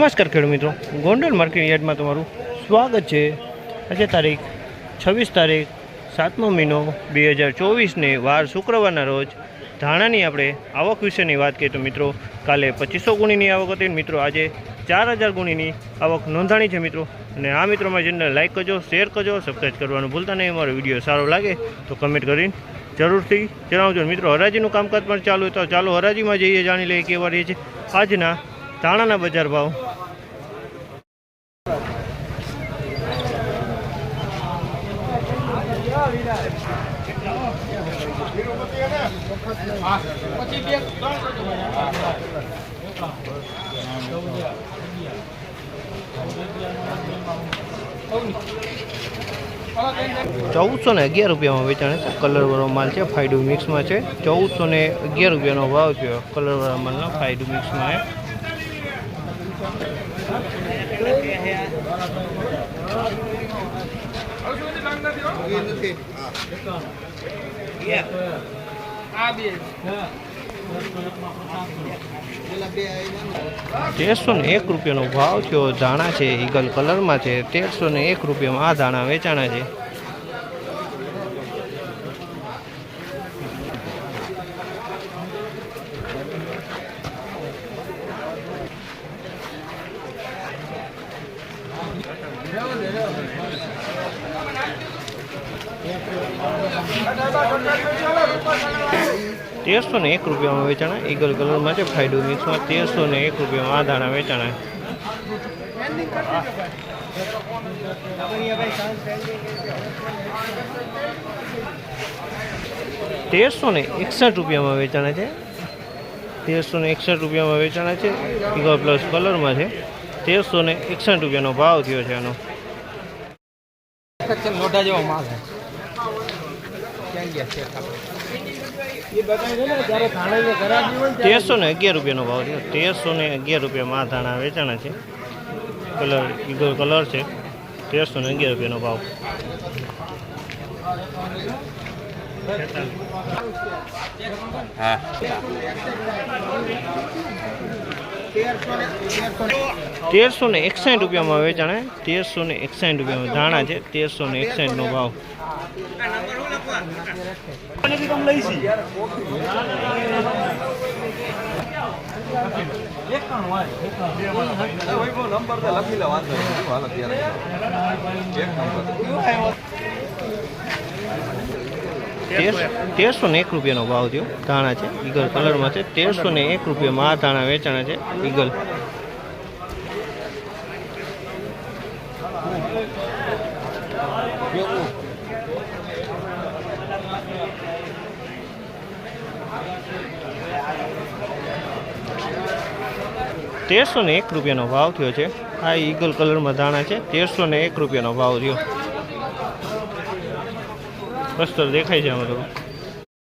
નમસ્કાર ખેડૂત મિત્રો. ગોંડલ માર્કેટ યાર્ડમાં તમારું સ્વાગત છે. આજે તારીખ છવ્વીસ તારીખ, સાતમો મહિનો બે હજાર ચોવીસને વાર શુક્રવારના રોજ ધાણાની આપણે આવક વિશેની વાત કરીએ તો મિત્રો, કાલે પચીસો ગુણીની આવક હતી મિત્રો આજે ચાર હજાર ગુણીની આવક નોંધાણી છે મિત્રો. અને આ મિત્રોમાં ચેનલ લાઈક કરજો શેર કરજો સબસ્ક્રાઈબ કરવાનું ભૂલતા નહીં. અમારો વીડિયો સારો લાગે તો કમેન્ટ કરીને જરૂરથી જણાવજો. મિત્રો, હરાજીનું કામકાજ પણ ચાલુ હોય તો ચાલો હરાજીમાં જઈએ, જાણી લઈએ કેવા રહીએ છે. આજના ધાણાના બજાર ભાવ. ચૌદસો ને અગિયાર રૂપિયામાં વેચાણ કલરવાળો માલ છે ફાઈડુ મિક્સમાં છે. ચૌદસો ને અગિયાર રૂપિયાનો ભાવ છે. કલરવાળા માલનો ફાઈડુ મિક્સમાં તેરસો ને એક રૂપિયાનો ભાવ થયો. ધાણા છે, ઈગલ કલરમાં છે. તેરસો ને એક રૂપિયામાં આ ધાણા વેચાણા છે. તેરસો ને એક રૂપિયામાં વેચાણા. ઈગલ કલરમાં છે ફાઈડુ મિક્સમાં તેરસો ને એક રૂપિયામાં આ ધાણા વેચાણા. તેરસો ને એકસઠ રૂપિયામાં વેચાણા છે. તેરસો ને એકસઠ રૂપિયામાં વેચાણા છે. ઈગલ પ્લસ કલરમાં છે. તેરસો ને એકસઠ રૂપિયાનો ભાવ થયો છે આનો. મોટા જેવો માલ છે. તેરસો ને અગિયાર રૂપિયાનો ભાવ છે તેરસો ને અગિયાર રૂપિયામાં ધાણા વેચાણા છે. કલર ઈગલ કલર છે. તેરસો ને અગિયાર રૂપિયાનો ભાવ. હા. તેરસો ને એકસાઠ રૂપિયામાં વેચાણા તેરસો ને એકસાઠ રૂપિયામાં ધાણા છે. તેરસો ને એકસાઠ નો ભાવ. લખી તેરસો ને એક રૂપિયાનો ભાવ થયો, ધાણા છે, ઈગલ કલરમાં છે તેરસો ને એક રૂપિયામાં આ ધાણા વેચાણા છે, ઈગલ. તેરસો ને એક રૂપિયાનો ભાવ થયો છે, આ ઈગલ કલરમાં ધાણા છે તેરસો ને એક રૂપિયાનો ભાવ થયો. બસ તો દેખાય છે આમાં તો